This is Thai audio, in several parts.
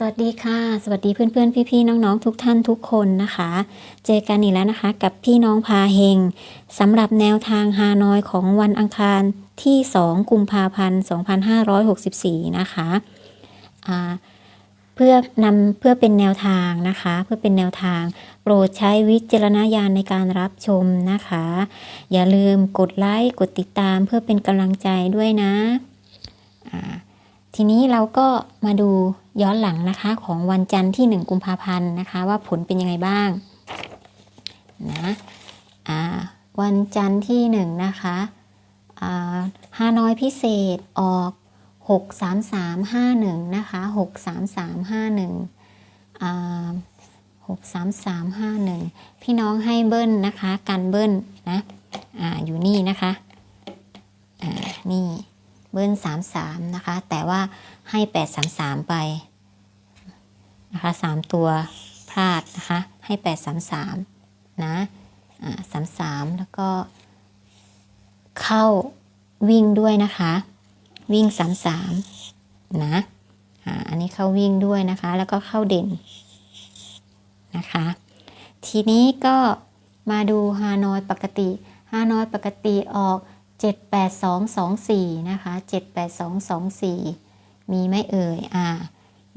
สวัสดีค่ะ สวัสดีเพื่อนๆ พี่ๆ น้องๆ ทุกท่านทุกคนนะคะ เจอกันอีกแล้วนะคะ กับพี่น้องพาเฮงสำหรับแนวทางฮานอยของวันอังคารที่ 2 กุมภาพันธ์ 2564 นะคะอ่าเพื่อนำเพื่อเป็นแนวทางนะคะ เพื่อเป็นแนวทาง โปรดใช้วิจารณญาณในการรับชมนะคะ อย่าลืมกดไลค์กดติดตามเพื่อเป็นกำลังใจด้วยนะอ่า ทีนี้เราก็มาดูย้อนหลังนะคะของวันจันทร์ที่ 1 กุมภาพันธ์นะคะ ว่าผลเป็นยังไงบ้างนะอ่าวันจันทร์ที่1นะคะอ่าฮานอยพิเศษออก 63351 นะคะ 63351อ่า63351 พี่น้องให้เบิ้ลนะคะกันเบิ้ลนะ อ่า อยู่นี่นะคะ อ่า นี่ เบิ้ลสามสามนะคะ แต่ว่าให้แปดสามสามไปนะคะสามตัวพลาดนะคะ ให้แปดสามสามนะสามสามแล้วก็ เข้าวิ่งด้วยนะคะ วิ่งสามสามนะอันนี้เข้าวิ่งด้วยนะคะ แล้วก็เข้าเด่นนะคะ ทีนี้ก็มาดูฮานอยปกติ ฮานอยปกติออก 78224 นะคะ 78224 มีไหมเอ่ย อ่า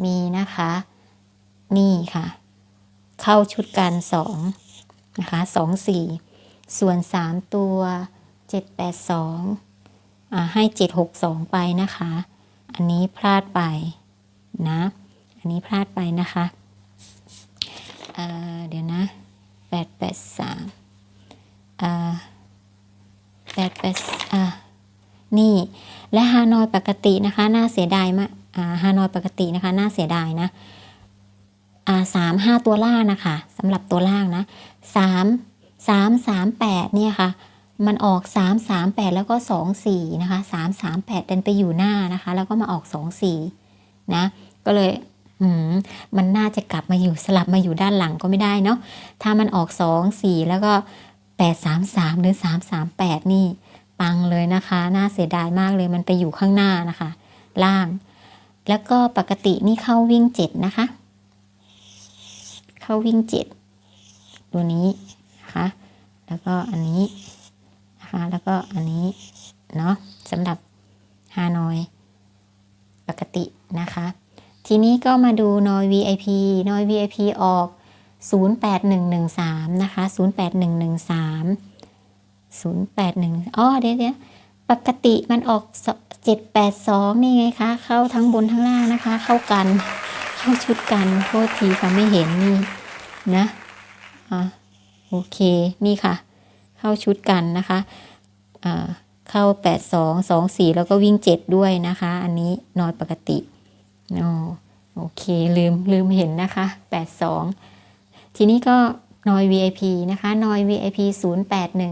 มีนะคะ นี่ค่ะ เข้าชุดกัน2นะคะ24 ส่วน 3 ตัว 782อ่าให้ 762 ไปนะคะ อันนี้พลาดไปนะ อันนี้พลาดไปนะคะเอ่อเดี๋ยวนะ 883อ่า แปดแปดอะนี่และฮานอยปกตินะคะน่าเสียดายมากอ่าฮานอยปกตินะคะน่าเสียดายนะอ่าสามห้าตัวล่างนะคะสำหรับตัวล่างนะสามสามสามแปดเนี่ยค่ะมันออกสามสามแปดแล้วก็สองสี่นะคะสามสามแปดเดินไปอยู่หน้านะคะ แล้วก็มาออกสองสี่นะก็เลยอืมมันน่าจะกลับมาอยู่สลับมาอยู่ด้านหลังก็ไม่ได้เนาะถ้ามันออกสองสี่แล้วก็ 833 หรือ 338 นี่ปังเลยนะคะ น่าเสียดายมากเลยมันไปอยู่ข้างหน้านะคะ ล่าง แล้วก็ปกตินี่เข้าวิ่ง 7 นะคะ เข้าวิ่ง 7 ตัวนี้นะคะ แล้วก็อันนี้นะคะ แล้วก็อันนี้เนาะสำหรับฮานอย ปกตินะคะ ทีนี้ก็มาดูนอย VIP นอย VIP ออก 08113 นะคะ 08113 081อ๋อเดี๋ยวเดี๋ยวปกติมันออก 782 นี่ไงคะ เข้าทั้งบนทั้งล่างนะคะ เข้ากัน เข้าชุดกัน โทษทีค่ะไม่เห็นนี่นะอะโอเค นี่ค่ะ เข้าชุดกันนะคะอ่าเข้า 82 24 แล้วก็วิ่ง 7 ด้วยนะคะ อันนี้นอยปกติโอโอเคลืมลืมเห็นนะคะ 82 ทีนี้ก็นอย VIP นะคะนอย VIP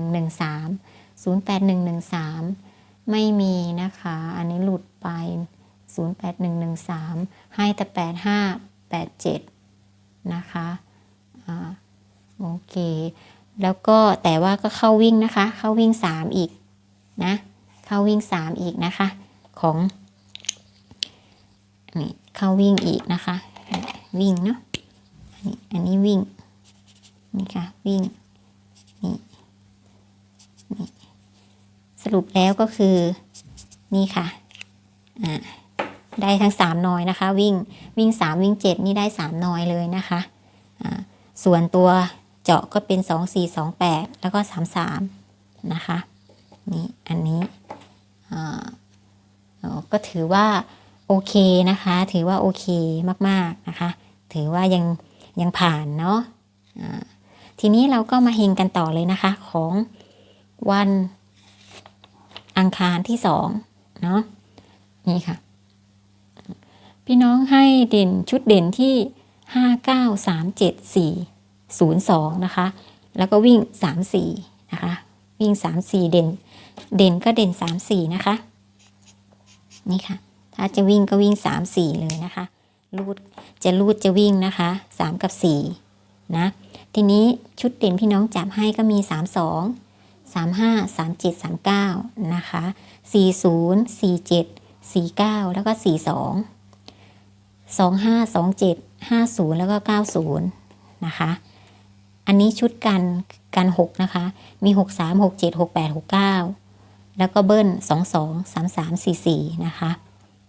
08113 08113 ไม่มีนะคะ อันนี้หลุดไป 08113 ให้แต่ 8587 นะคะอ่าโอเค แล้วก็แต่ว่าก็เข้าวิ่งนะคะ เข้าวิ่ง 3 อีกนะ เข้าวิ่ง 3 อีกนะคะ ของนี่เข้าวิ่งอีกนะคะ วิ่งเนาะ นนี้อันนี้วิ่ง นี่ค่ะ วิ่ง นี่ นี่ สรุปแล้วก็คือ นี่ค่ะ อ่า ได้ทั้งสามนอยนะคะ วิ่ง วิ่งสามวิ่งเจ็ดนี่ได้สามนอยเลยนะคะ อ่า ส่วนตัวเจาะก็เป็นสองสี่สองแปดแล้วก็สามสามนะคะ นี่ อันนี้ อ่าก็ถือว่าโอเคนะคะ ถือว่าโอเคมาก ๆ นะคะ ถือว่ายัง ยังผ่านเนาะะทีนี้เราก็มาเฮงกันต่อเลยนะคะ ของวันอังคารที่สองเนาะนี่ค่ะ พี่น้องให้เด่นชุดเด่นที่ห้าเก้าสามเจ็ดสี่ศูนย์สองนะคะ แล้วก็วิ่งสามสี่นะคะ วิ่งสามสี่เด่น เด่นก็เด่นสามสี่นะคะ นี่ค่ะ ถ้าจะวิ่งก็วิ่งสามสี่เลยนะคะ รูดจะรูดจะวิ่งนะคะสามกับสี่นะทีนี้ชุดเด่นพี่น้องจับให้ก็มีสามสองสามห้าสามเจ็ดสามเก้านะคะสี่ศูนย์สี่เจ็ดสี่เก้าแล้วก็สี่สอง25 27 50 แล้วก็ 90 นะคะ อันนี้ชุดกันกัน 6 นะคะ มี 63 67 68 69 แล้วก็เบิ้ล 22 33 44 นะคะ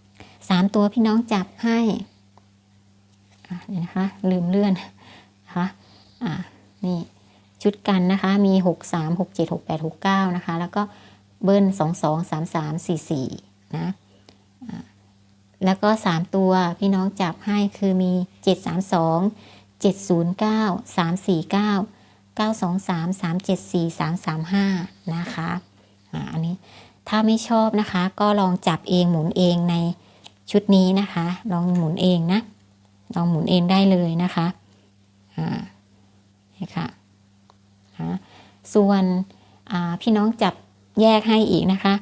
3 ตัวพี่น้องจับให้ เดี๋ยวนะคะลืมเลื่อนนะคะอะนี่ชุดกันนะคะมี 6 3 6 7 6 8 6 9 นะคะ แล้วก็เบิ้ล 2 2 3 3 4 4 นะแล้วก็ 3 ตัวพี่น้องจับให้คือมี 7 3 2 7 0 9 3 4 9 9 2 3 3 7 4 3 3 5 นะคะอันนี้ถ้าไม่ชอบนะคะก็ลองจับเองหมุนเองในชุดนี้นะคะ ลองหมุนเองนะ ลองหมุนเองได้เลยนะคะอ่านี่ค่ะนะส่วนพี่น้องจับแยกให้อีกนะคะ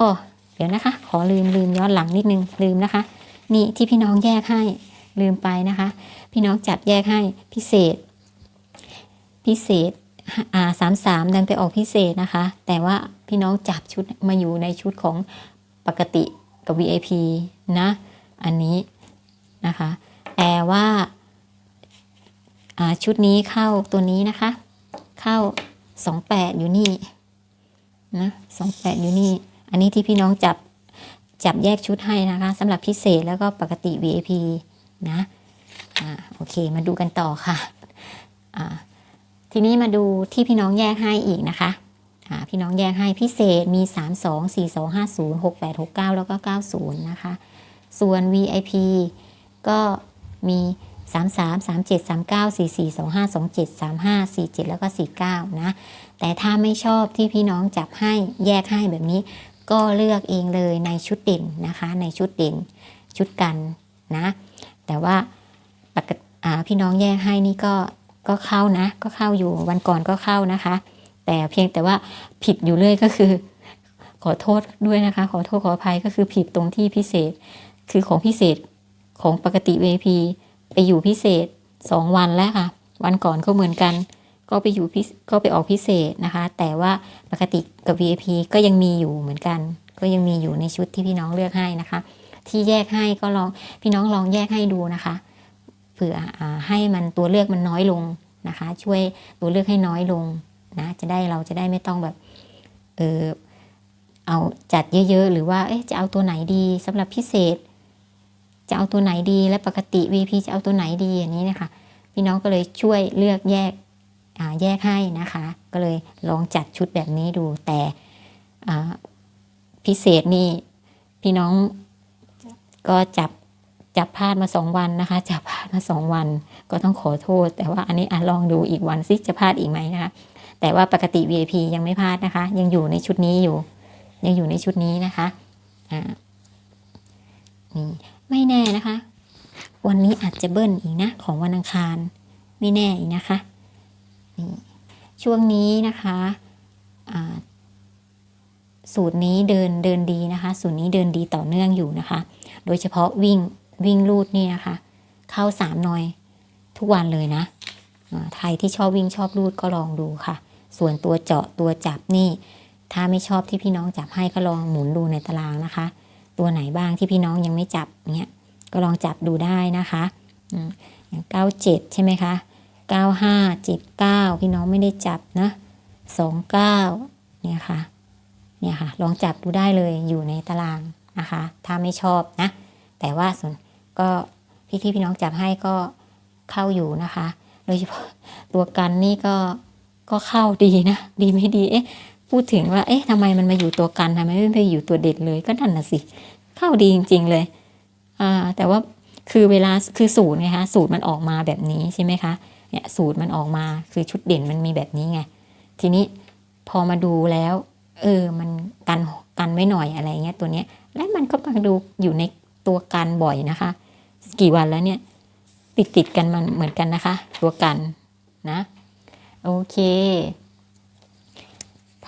อ๋อเดี๋ยวนะคะ ขอลืมลืมย้อนหลังนิดนึงลืมนะคะ นี่ที่พี่น้องแยกให้ลืมไปนะคะ พี่น้องจับแยกให้พิเศษ พิเศษอ่าสามสามดันไปออกพิเศษนะคะ แต่ว่าพี่น้องจับชุดมาอยู่ในชุดของปกติกับ VIP นะ อันนี้นะคะ แต่ว่าชุดนี้เข้าตัวนี้นะคะ เข้าสองแปดอยู่นี่นะสองแปดอยู่นี่ อันนี้ที่พี่น้องจับจับแยกชุดให้นะคะสำหรับพิเศษแล้วก็ปกติ VIP นะอ่าโอเคมาดูกันต่อค่ะอ่าทีนี้มาดูที่พี่น้องแยกให้อีกนะคะอ่าพี่น้องแยกให้พิเศษมี 3 2 4 2 5 0 6 8 6 9 แล้วก็ 90 นะคะ ส่วน VIP ก็ มี 3 3 3 7 3 9 4 4 2 5 2 7 3 5 4 7 แล้วก็ 49 นะ แต่ถ้าไม่ชอบที่พี่น้องจับให้แยกให้แบบนี้ ก็เลือกเองเลยในชุดเด่นนะคะ ในชุดเด่นชุดกันนะ แต่ว่าปกติพี่น้องแยกให้นี่ก็ก็เข้านะ ก็เข้าอยู่วันก่อนก็เข้านะคะ แต่เพียงแต่ว่าผิดอยู่เรื่อยก็คือ ขอโทษด้วยนะคะ ขอโทษขออภัยก็คือผิดตรงที่พิเศษ คือของพิเศษ ของปกติ VIP ไปอยู่พิเศษ 2 วันแล้วค่ะ วันก่อนก็เหมือนกัน ก็ไปอยู่พิก็ไปออกพิเศษนะคะ แต่ว่าปกติกับ VIP ก็ยังมีอยู่เหมือนกัน ก็ยังมีอยู่ในชุดที่พี่น้องเลือกให้นะคะ ที่แยกให้ก็ลองพี่น้องลองแยกให้ดูนะคะเผื่ออให้มันตัวเลือกมันน้อยลงนะคะ ช่วยตัวเลือกให้น้อยลงนะจะได้เราจะได้ไม่ต้องแบบเออเอาจัดเยอะ ๆ หรือว่าเอ๊ะจะเอาตัวไหนดีสำหรับพิเศษ จะเอาตัวไหนดี และปกติ VP จะเอาตัวไหนดีอย่างนี้นะคะ พี่น้องก็เลยช่วยเลือกแยกแยกให้นะคะ ก็เลยลองจัดชุดแบบนี้ดูแต่พิเศษนี่พี่น้องก็จับจับพลาดมาสองวันนะคะ จับพลาดมาสองวัน ก็ต้องขอโทษ แต่ว่าอันนี้อลองดูอีกวันซิจะพลาดอีกไหมนะคะ แต่ว่าปกติ VIP ยังไม่พลาดนะคะ ยังอยู่ในชุดนี้อยู่ ยังอยู่ในชุดนี้นะคะอ่า นี่ไม่แน่นะคะ วันนี้อาจจะเบิ้ลอีกนะ ของวันอังคาร ไม่แน่อีกนะคะนี่ช่วงนี้นะคะสูตรนี้เดินเดินดีนะคะ สูตรนี้เดินดีต่อเนื่องอยู่นะคะ โดยเฉพาะวิ่งวิ่งลูดนี่นะคะ เข้าสามหน่อยทุกวันเลยนะอ่าใครที่ชอบวิ่งชอบลูดก็ลองดูค่ะ ส่วนตัวเจาะตัวจับนี่ ถ้าไม่ชอบที่พี่น้องจับให้ก็ลองหมุนดูในตารางนะคะ ตัวไหนบ้างที่พี่น้องยังไม่จับเนี้ยก็ลองจับดูได้นะคะอืมอย่างเก้าเจ็ดใช่ไหมคะเก้าห้าเจ็ดเก้าพี่น้องไม่ได้จับนะสองเก้าเนี่ยค่ะเนี่ยค่ะ ลองจับดูได้เลยอยู่ในตารางนะคะ ถ้าไม่ชอบนะ แต่ว่าส่วนก็พี่ที่พี่น้องจับให้ก็เข้าอยู่นะคะ โดยเฉพาะตัวกันนี่ก็ก็เข้าดีนะ ดีไม่ดี เอ๊ะ พูดถึงว่า เอ๊ะทำไมมันมาอยู่ตัวกันทำไมไม่ไปอยู่ตัวเด็ดเลย ก็นั่นน่ะสิ เข้าดีจริง ๆ เลยอ่าแต่ว่าคือเวลาคือสูตรไงคะสูตรมันออกมาแบบนี้ใช่ไหมคะเนี่ยสูตรมันออกมาคือชุดเด่นมันมีแบบนี้ไงทีนี้พอมาดูแล้ว เออมันกันกันไว้หน่อยอะไรเงี้ยตัวเนี้ย และมันก็มาดูอยู่ในตัวกันบ่อยนะคะ กี่วันแล้วเนี่ย ติดติดกันมันเหมือนกันนะคะ ตัวกันนะ โอเค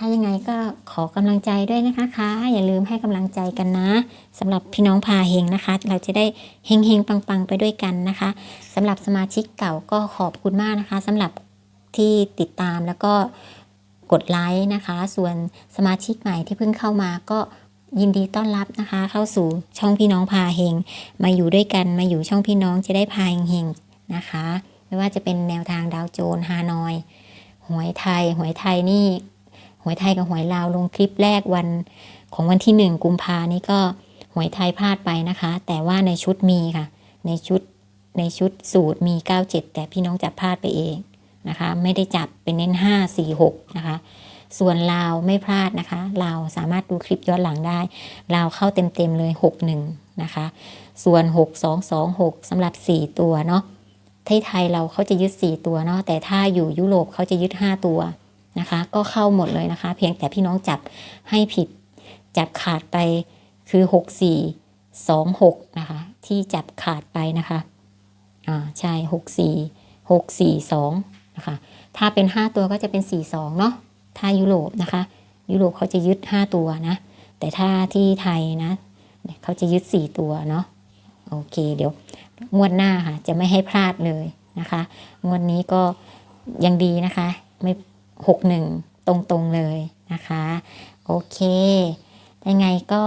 ถ้ายังไงก็ขอกำลังใจด้วยนะคะคะอย่าลืมให้กำลังใจกันนะสำหรับพี่น้องพาเฮงนะคะ เราจะได้เฮงเฮงปังปังๆ ไปด้วยกันนะคะสำหรับสมาชิกเก่าก็ขอบคุณมากนะคะสำหรับที่ติดตามแล้วก็กดไลค์นะคะ ส่วนสมาชิกใหม่ที่เพิ่งเข้ามาก็ยินดีต้อนรับนะคะ เข้าสู่ช่องพี่น้องพาเฮงมาอยู่ด้วยกันมาอยู่ช่องพี่น้องจะได้พาเฮงๆนะคะ ไม่ว่าจะเป็นแนวทางดาวโจนฮานอย หวยไทย หวยไทยนี่ หวยไทยกับหวยลาวลงคลิปแรกวันของวันที่หนึ่งกุมภานี่ก็หวยไทยพลาดไปนะคะ แต่ว่าในชุดมีค่ะ ในชุดในชุดสูตรมี 97 แต่พี่น้องจับพลาดไปเองนะคะ ไม่ได้จับเป็นเน้น 5 4 6 นะคะ ส่วนลาวไม่พลาดนะคะลาวสามารถดูคลิปย้อนหลังได้ลาวเข้าเต็มๆเลย 61 นะคะ ส่วน 6226สำหรับ 4 ตัวเนาะไที่ไทยเราเขาจะยึด 4 ตัวเนาะแต่ถ้าอยู่ยุโรปเขาจะยึด 5 ตัว นะคะ ก็เข้าหมดเลยนะคะ เพียงแต่พี่น้องจับให้ผิด จับขาดไปคือ 64 26นะคะ ที่จับขาดไปนะคะอ่าใช่ 64 642นะคะ ถ้าเป็น 5 ตัวก็จะเป็น 42 เนาะถ้ายุโรปนะคะ ยุโรปเขาจะยึด 5 ตัวนะ แต่ถ้าที่ไทยนะ เขาจะยึด 4 ตัวเนาะโอเค เดี๋ยวงวดหน้าค่ะ จะไม่ให้พลาดเลยนะคะ งวดนี้ก็ยังดีนะคะ ไม่ 61 ตรงๆเลยนะคะ โอเค ยังไงก็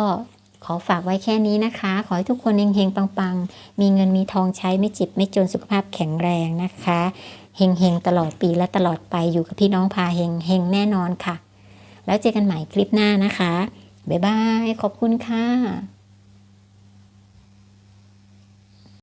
ขอฝากไว้แค่นี้นะคะ ขอให้ทุกคนเฮงๆ ปังๆ มีเงินมีทองใช้ไม่จ็บไม่จนสุขภาพแข็งแรงนะคะเฮงๆ ตลอดปีและตลอดไปอยู่กับพี่น้องพาเฮงเฮงแน่นอนค่ะ แล้วเจอกันใหม่คลิปหน้านะคะ บ๊ายบาย ขอบคุณค่ะ